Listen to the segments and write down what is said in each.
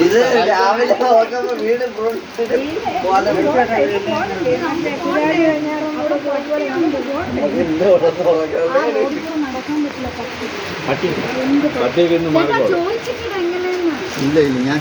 ഇത് രാവിലെ നോക്കുമ്പോ വീട്. പട്ടിയൊക്കെ മാറിക്കോളും ഇല്ല ഇല്ല ഞാൻ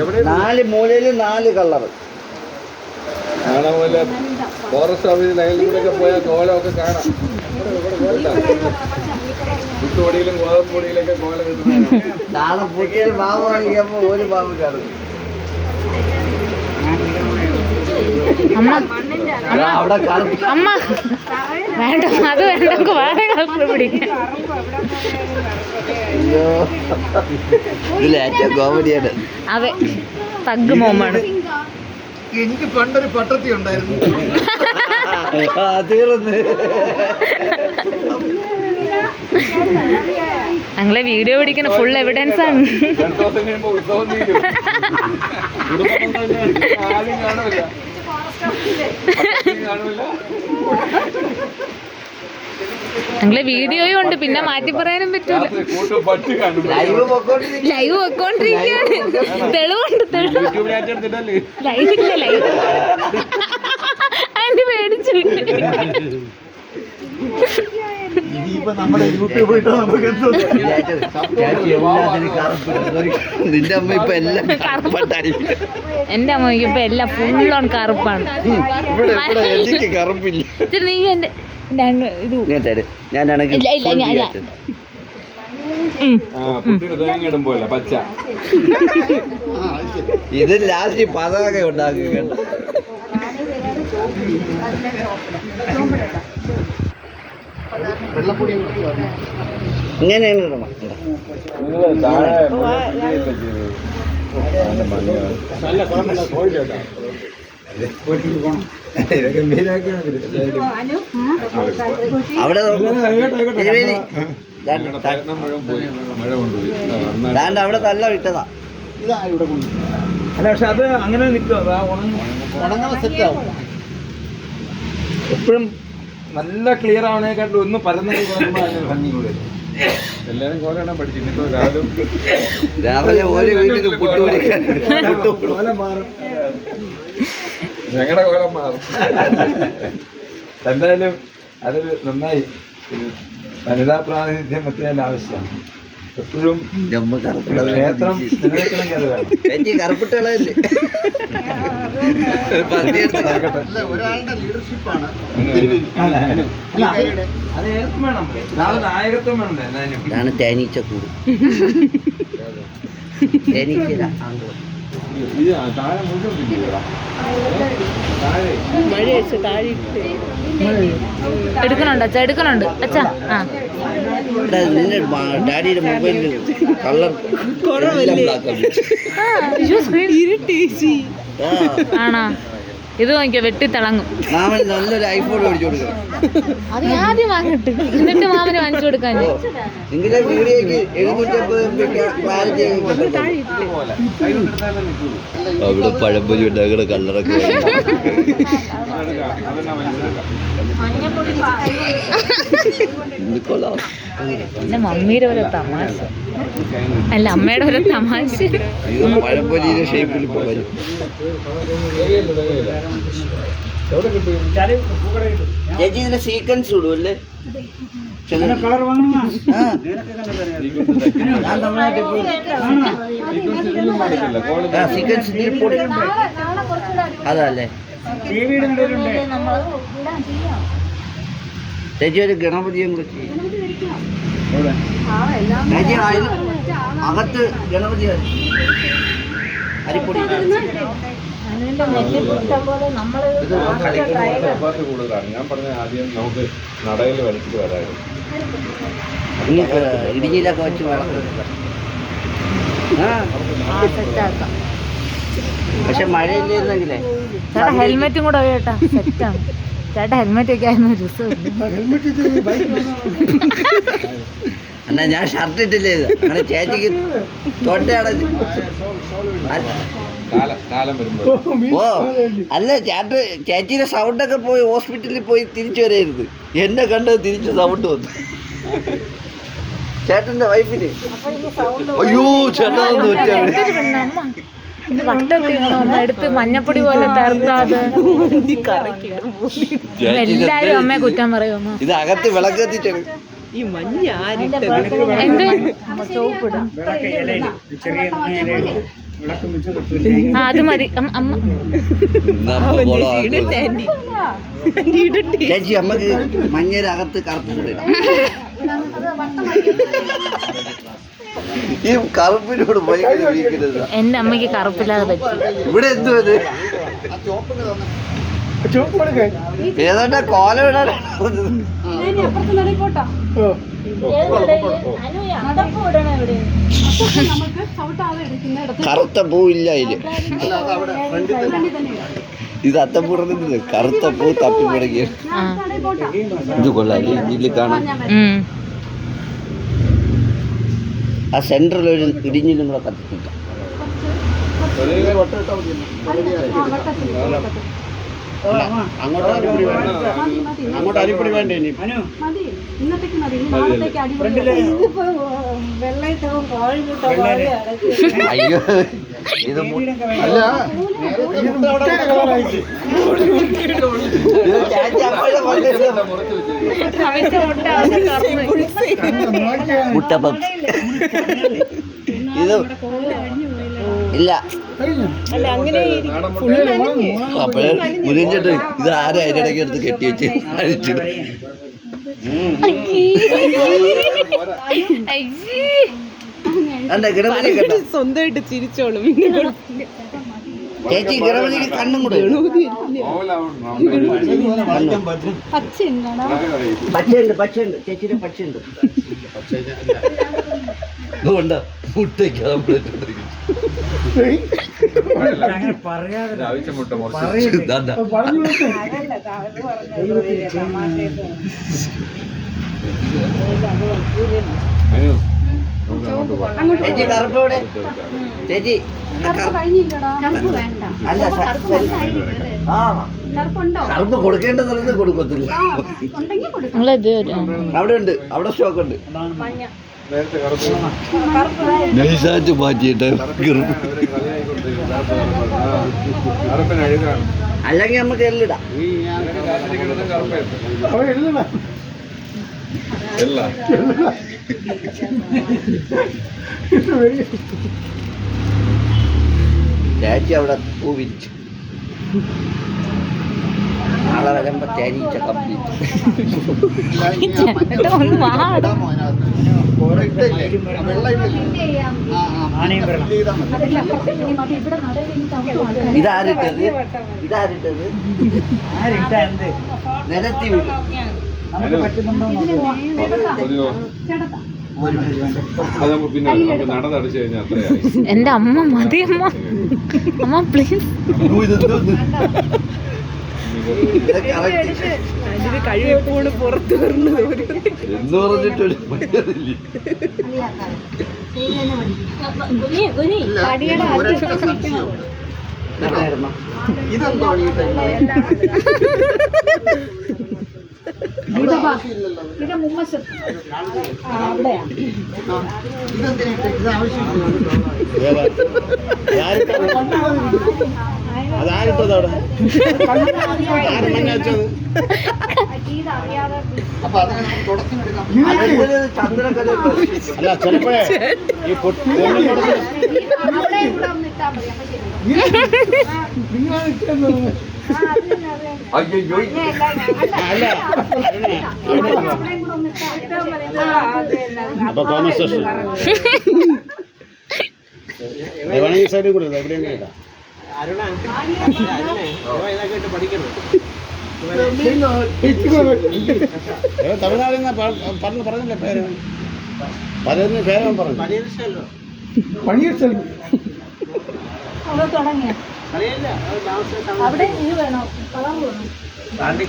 എവിടെ നാല് മൂലയിൽ നാല് കളർ കാണാൻ പോലെ ഫോറസ്റ്റ് ഓഫീസ് ലൈനിൽ കൂടെ പോയാൽ കോലമൊക്കെ കാണാം. കുത്തുപൊടിയിലും ഗോതമ്പൊടിയിലൊക്കെ കോല കിട്ടുന്നതാണ്. നാളെ പുതിയൊരു പാമ്പ് കാണിക്കുമ്പോ ഒരു പാമ്പ് കാണും. അമ്മ. വേണ്ട അത് വേണ്ട വേറെ കളർ പിടിക്കാം. കോമഡിയാണ്. അതെ തഗ് മോമാണ്. എനിക്ക് പണ്ടൊരു പട്ടത്തി ഉണ്ടായിരുന്നു. ഞങ്ങളെ വീഡിയോ പിടിക്കുന്ന ഫുൾ എവിഡൻസ് ആണ്. ഉത്സവം ഞങ്ങളെ വീഡിയോയും ഉണ്ട് പിന്നെ മാറ്റി പറയാനും പറ്റൂല. ലൈവ് വെക്കോണ്ടിരിക്കുകയാണ് തെളിവുണ്ട് തെളിവ്. ലൈവ് ഇല്ല ലൈവ് അതിന്റെ പേടിച്ചു നിന്റെ അമ്മ ഇപ്പൊ എല്ലാം എന്റെ അമ്മയ്ക്ക് ഇപ്പൊ എല്ലാം ഫുൾ ഓൺ കറുപ്പാണ് ഇവിടെ ഇവിടെ എനിക്ക് കറുപ്പില്ല. നീ എന്റെ ഇത് ഞാനാണെങ്കിൽ ഇല്ല, ഇല്ല, ഞാൻ- ഞാൻ- ഇങ്ങനെയാണ് ഇടണം അവിടെ. ദാണ്ട് അവിടെ തല്ല വിട്ടതാ. അല്ല പക്ഷെ അത് അങ്ങനെ നിൽക്കും ഉണങ്ങുന്ന സെറ്റാവും. എപ്പോഴും നല്ല ക്ലിയർ ആവണേക്കാട്ടിലും ഒന്ന് പരന്ന ഭംഗി കൂടെ എല്ലാരും രാവിലെ രാവിലെ വീട്ടിൽ ഞങ്ങളുടെ കോലം മാറും. എന്തായാലും അതൊരു നന്നായി. വനിതാ പ്രാതിനിധ്യം എത്തിയാൽ ആവശ്യമാണ്. എപ്പോഴും നമ്മ ചേച്ചി കറുപ്പിട്ടളല്ലേ പതിയെടുത്ത് ലീഡർഷിപ്പാണ് അല്ല, അത് അത് ഏർക്കും വേണം. ഒരാൾ നായകത്വം വേണം എന്തായാലും. ഇതാണ് തേനീച്ച കൂട്. തേനീച്ച എടുക്കണുണ്ട്? അച്ഛാ എടുക്കണുണ്ട്. അച്ഛാ ആ. ഡാഡിയുടെ മൊബൈലിൽ കളർ ആ, അയ്യോ, screen. ആണോ? ഇത് നോക്കിയോ വെട്ടി തിളങ്ങും. നല്ലൊരു ഐഫോൺ മേടിച്ചു അത് ആദ്യം വാങ്ങിട്ട് എന്നിട്ട് മാമന് വാങ്ങിച്ചു കൊടുക്കാൻ അവിടെ പഴംപൊരി ഉണ്ടാക്കുന്ന കല്ലറൊക്കെ എന്റെ മമ്മിയുടെ ഒരു തമാശ. അല്ല അമ്മയുടെ ഒരു തമാശ. പഴംപൊരിയുടെ ഷേപ്പിൽ വരും. ചേച്ചി ഇതിന്റെ സീക്വൻസ് ഇടുമല്ലേ സീക്വൻസ് അതല്ലേ. ചേച്ചി ഒരു ഗണപതിയും കൂടെ ചെയ്യും. ചേച്ചി അകത്ത് ഗണപതി അരിപ്പൊടി. കൂടുതലാണ്. ഞാൻ പറഞ്ഞ ആദ്യം നമുക്ക് നടയിൽ വലിച്ചിട്ട് വരായിരുന്നു. ഇനി ഇടിഞ്ഞിലൊക്കെ വെച്ച് വളർത്തും ആ പക്ഷെ മഴയില്ലെന്നെങ്കിലേ. ചേട്ടാ ഹെൽമെറ്റും കൂടെ കേട്ടാ സെറ്റാണ് ചേട്ടാ ഹെൽമെറ്റ് ഒക്കെ ആയിരുന്നു ദിവസം. എന്നാ ഞാൻ ഷർട്ട് ഇട്ടില്ലേ ചേച്ചിക്ക് വരുമ്പോൾ ഓ അല്ല ചേട്ടൻ ചേച്ചിയുടെ സൗണ്ടൊക്കെ പോയി ഹോസ്പിറ്റലിൽ പോയി തിരിച്ചു വരരുത് എന്നെ കണ്ടത് തിരിച്ചു സൗണ്ട് വന്നു. ചേട്ടന്റെ വൈഫിന്. അയ്യോ ചേട്ടാ എടുത്ത് മഞ്ഞപ്പൊടി പോലെ തറുത്താത് എല്ലാരും അമ്മയെ കുറ്റം പറയുന്നു. ഇത് അകത്ത് വിളക്ക് കത്തിച്ചാണ് എന്ത് ചോപ്പിടും ആ അത് മതി. അമ്മ. ചേച്ചി അമ്മയ്ക്ക് മഞ്ഞരകത്ത് അകത്ത് കറുപ്പിട്ടുണ്ട് ഈ കറുപ്പിനോട് ഭയങ്കര വീക്കരുത് എന്റെ അമ്മയ്ക്ക് കറുപ്പില്ലാതെ പറ്റി. ഇവിടെ എന്തുവത് ഏതാണ്ട് കോല വിടാനാണ് കറുത്ത പൂവില്ല അതിൽ. ഇത് അത്തപ്പൂടത്തിൽ കറുത്ത പൂ തപ്പി മുടങ്ങി ഇത് കൊള്ളാം. ഇതിൽ കാണാം. ആ സെന്ററിൽ ഒരു ഇടിഞ്ഞിലും കൂടെ കത്തിക്കില്ല അങ്ങോട്ട് അരിപ്പൊടി വേണ്ട. അങ്ങോട്ട് അരിപ്പൊടി വേണ്ട ഇനി. മതി. ഇന്നത്തേക്ക് മതി. ഇനി നാളത്തേക്ക് അടിപൊളി. ഇതിപ്പോ വെള്ളയിട്ടവും കോഴിമുട്ട പോലെ അയ്യോ ഇത് മു- അല്ല. ഇത് ചേച്ചി അപ്പോഴേ കൊണ്ടുവരുന്നത്. അവിടുത്തെ മുട്ട അവിടെ കറുപ്പ്. മുട്ട പപ്സ് ഇത് ഇല്ല. അപ്പോഴേ ഇത് ആരും അതിനിടയ്ക്ക് എടുത്ത് കെട്ടി വെച്ച് അഴിച്ചിട്ട് സ്വന്തമായിട്ട് ചിരിച്ചോളും ചേച്ചി ഗണപതിക്ക് കണ്ണും കൂടെ പച്ച ഉണ്ടോ പച്ചയുണ്ട് പച്ചയുണ്ട് ചേച്ചിയുടെ പച്ചയുണ്ട് അതുകൊണ്ട് മുട്ടയ്ക്ക് ആംപ്ലേറ്റ് ചേച്ചി കറുപ്പ് എവിടെ ചേച്ചി കറുപ്പ് കഴിഞ്ഞില്ലടാ. കറുപ്പ് വേണ്ട. അല്ല ആ. കറുപ്പുണ്ടോ? കറുപ്പ് കൊടുക്കേണ്ട സ്ഥലത്ത് കൊടുക്കത്തില്ല അവിടെ ഉണ്ട്. അവിടെ സ്റ്റോക്ക് ഉണ്ട്. നൈസായിട്ട് മാറ്റിയിട്ട് അല്ലെങ്കിൽ നമുക്ക് എല്ലിടാം ചേച്ചി അവിടെ പൂ വിരിച്ചു. നാളെ വരുമ്പോ തേനീച്ച കംപ്ലീറ്റ് ഇതാരിട്ടത്? ഇതാരിട്ടത്? നിരത്തി വീട് എന്റെ അമ്മ മതി അമ്മ. അമ്മ പ്ലീസ് കഴിവെപ്പോണ് പുറത്തു വരുന്നത് എന്ന് പറഞ്ഞിട്ടൊരു മര്യാദയില്ലേ? ഇതെന്തോ മുമ്മശത്ത്. അതാരിട്ടത് അവിടെ? അല്ല ചിലപ്പോഴേ ഈ പൊട്ടി മതി അപ്പൊ കോമൺ സ്റ്റേഷൻ വേണമെങ്കിൽ ഈ സൈഡിൽ കൂടെ എവിടെയെങ്കിലും കേട്ടാ നിന്ന് പറഞ്ഞു പറഞ്ഞില്ലേ പേര്? പലതിന് പേരും പറഞ്ഞു. അവിടെ തുടങ്ങിയ? അവിടെ ഇത് വേണോ? കളർ വേണോ? അതെ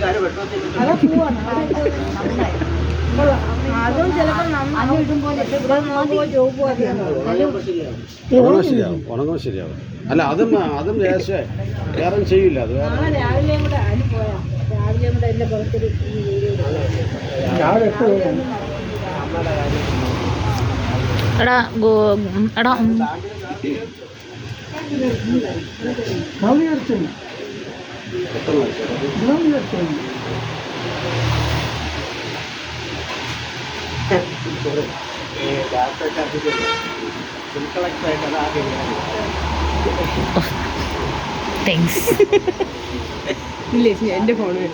ചിലപ്പോൾ ശരിയാവും. ഉണങ്ങും ശരിയാവും. അല്ല അതും അതും ലേശേ വേറെ ചെയ്യില്ല. അത് രാവിലെയും കൂടെ അതിന് പോയാ രാവിലെയും കൂടെ എന്റെ പുറത്തൊരു എടാ ഗോ എടാ ഉം. താങ്ക്സ് ഇല്ലേ എന്റെ ഫോൺ വരും